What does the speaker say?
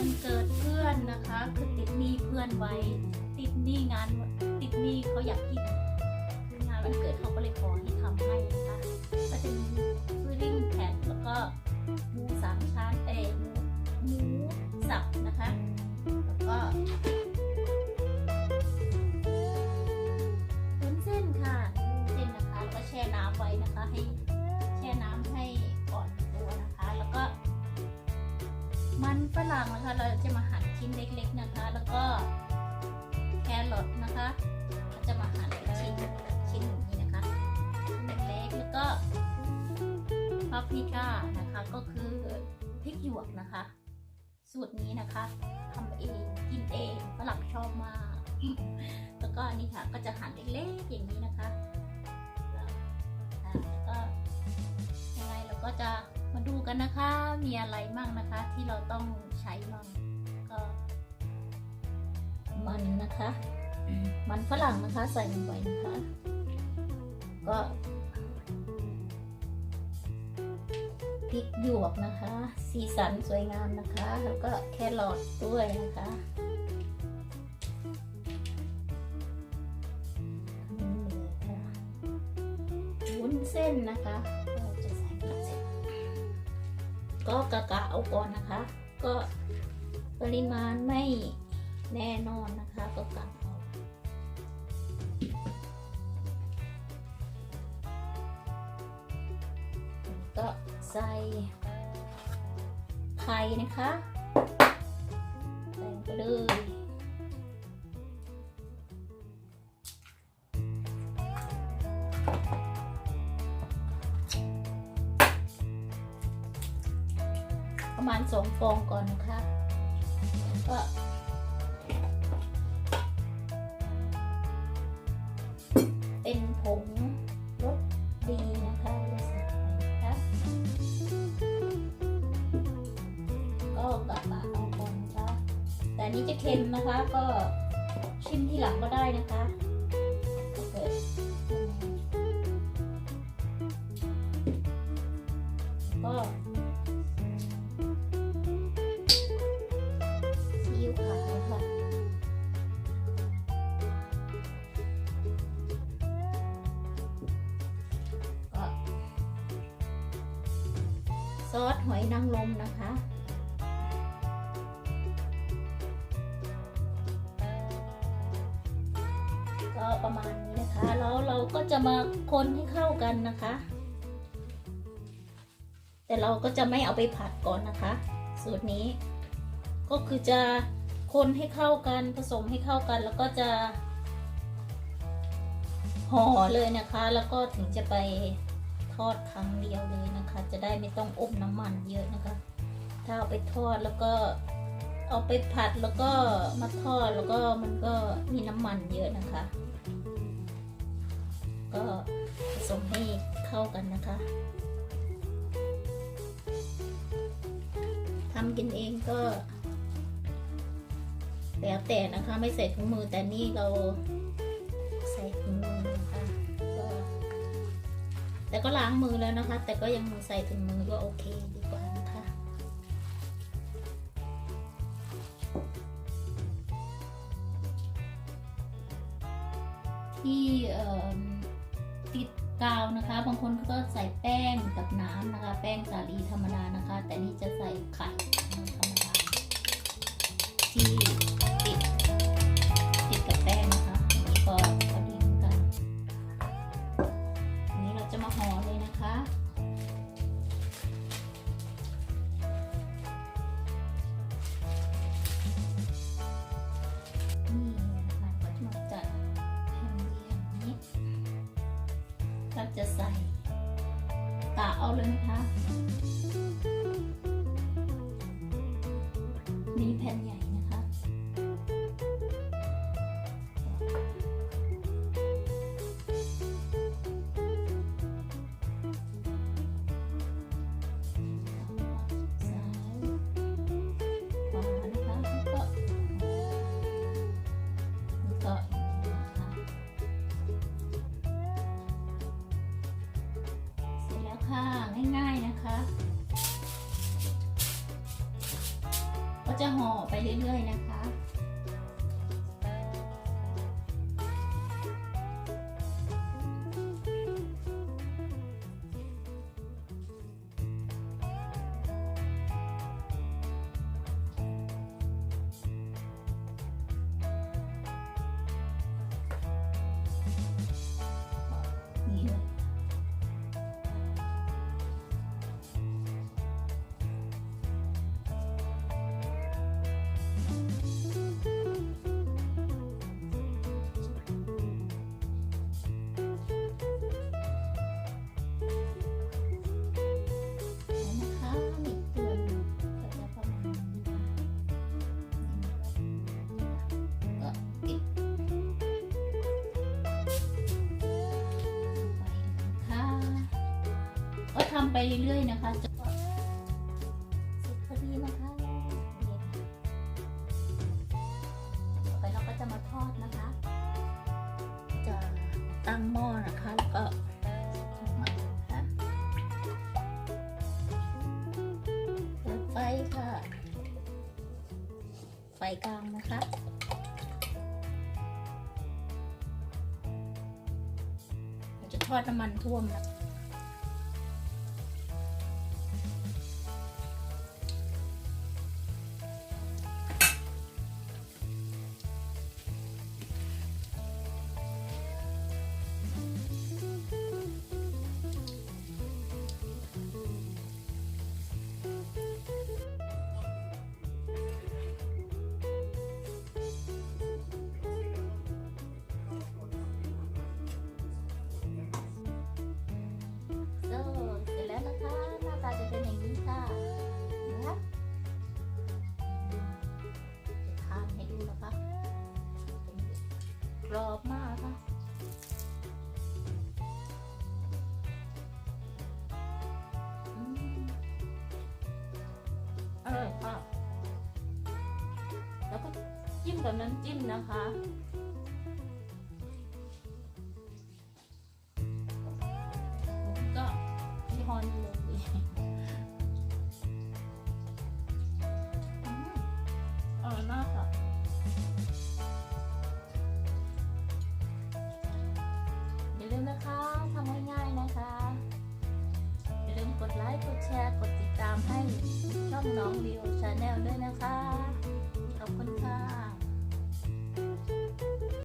วันเกิดเพื่อนนะคะ คือติดหนี้เพื่อนไว้ ติดหนี้งาน ติดหนี้เขาอยากกินงานวันเกิดเขาก็เลยขอให้ทำให้นะคะก็จะมีฟูริ่งแผ่นแล้วก็หมูสามชั้นเอยหมูหมูสับนะคะ แล้วก็วุ้นเส้นค่ะวุ้นเส้นนะคะแล้วก็แช่น้ำไว้นะคะให้ังนะคะเราจะมาหั่นชิ้นเล็กๆนะคะ แล้วก็แครอทนะคะเราจะมาหั่นเป็นชิ้นชิ้นอย่างนี้นะคะชิ้นเล็กๆแล้วก็พาปริก้านะคะก็คือพริกหยวกนะคะ สูตรนี้นะคะทำเองกินเองฝรั่งชอบมาก แล้วก็นี่ค่ะก็จะหั่นเล็กๆอย่างนี้นะคะแล้วอ่าแล้วก็ยังไงเราก็จะมาดูกันนะคะ มีอะไรมั่งนะคะที่เราต้อง ช้มั่งก็มันนะคะ มันฝรั่งนะคะใส่ลงไปนะคะ ก็พริกหยวกนะคะ สีสันสวยงามนะคะ แล้วก็แครอทด้วยนะคะเลยค่ะวุ้นเส้นนะคะเราจะใส่เส้นก็กะกะเอาก่อนนะคะ ก็ปริมาณไม่แน่นอนนะคะก็กะเอาก็ใส่ไข่นะคะใส่ไปเลย มาณสองฟองก่อนนะคะก็เป็นผงรสดีนะคะเราใส่ไปนะคะก็กลับมาเอาก่อนนะคะ แต่นี้จะเค็มนะคะก็ชิมทีหลังก็ได้นะคะถ้าเกิ อสหอยนางรมนะคะ ก็ประมาณนี้นะคะแล้วเราก็จะมาคนให้เข้ากันนะคะ แต่เราก็จะไม่เอาไปผัดก่อนนะคะ สูตรนี้ ก็คือจะคนให้เข้ากันผสมให้เข้ากันแล้วก็จะห่อเลยนะคะ แล้วก็ถึงจะไป ทอดครั้งเดียวเลยนะคะ จะได้ไม่ต้องอมน้ำมันเยอะนะคะ ถ้าเอาไปทอดแล้วก็เอาไปผัดแล้วก็มาทอดแล้วก็มันก็มีน้ำมันเยอะนะคะ ก็ผสมให้เข้ากันนะคะทำกินเองก็แล้วแต่นะคะไม่ใส่ถุงมือแต่นี่เรา แต่ก็ล้างมือแล้วนะคะ แต่ก็ยังใส่ถุงมือก็โอเคดีกว่านะคะที่ติดกาวนะคะ บางคนก็ใส่แป้งกับน้ำนะคะ แป้งสาลีธรรมดานะคะ แต่นี่จะใส่ไข่ธรรมดาที่ ก็จะใส่กะเอาเลยนะคะ นี่แผ่นใหญ่ ก็จะห่อไปเรื่อยๆนะคะ เรื่อยๆนะคะจะเสร็จพอดีนะคะเนี่ยต่อไปเราก็จะมาทอดนะคะ จะตั้งหม้อนะคะแล้วก็นะคะเปิดไฟค่ะ ไฟกลางนะคะเราจะทอดน้ำมันท่วมนะ อบมากค่ะอืมอร่อยค่ะ แล้วก็จิ้มกับน้ำจิ้มนะคะ มนะคะทำง่ายๆนะคะ อย่าลืมกดไลค์กดแชร์กดติดตามให้ช่องน้องวิวชาแนลด้วยนะคะ ขอบคุณค่ะ